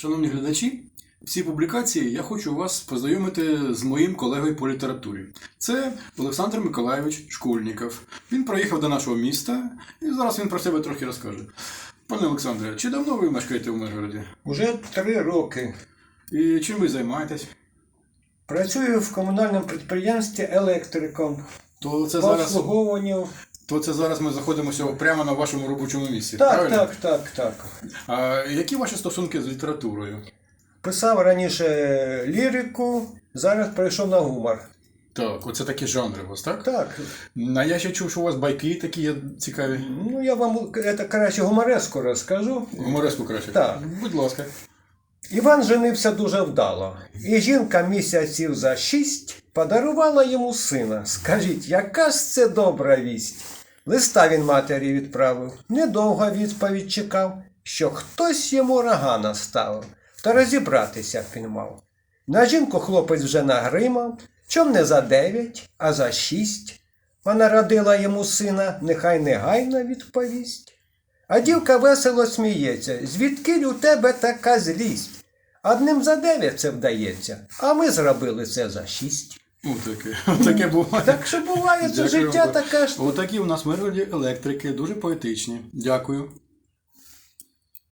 Шановні глядачі, в цій публікації я хочу вас познайомити з моїм колегою по літературі. Це Олександр Миколайович Школьніков. Він приїхав до нашого міста і зараз він про себе трохи розкаже. Пане Олександре, чи давно ви мешкаєте в Миргороді? Уже три роки. І чим ви займаєтесь? Працюю в комунальному підприємстві електриком То це по зараз, обслуговуванню. То це зараз ми знаходимося прямо на вашому робочому місці. Так, правильно? так, так, так. А які ваші стосунки з літературою? Писав раніше лірику, зараз перейшов на гумор. Так, оце такі жанри у вас, так? Так, А я ще чув, що у вас байки такі є цікаві. ну я вам це краще гумореску розкажу. Гумореску краще. Так. Будь ласка. Іван женився дуже вдало, і жінка місяців за шість подарувала йому сина. Скажіть, яка ж це добра вість? Листа він матері відправив, недовго відповідь чекав, що хтось йому рога наставив, та розібратися він мав. На жінку хлопець вже нагримав, чом не за дев'ять, а за шість. Вона родила йому сина, нехай негайно відповість. А дівка весело сміється, звідки у тебе така злість? Одним за дев'ять це вдається, а ми зробили це за шість. Отаке. Отаке буває. Так що буває, це Дякую життя вам. таке ж. Отакі у нас в електрики, дуже поетичні. Дякую.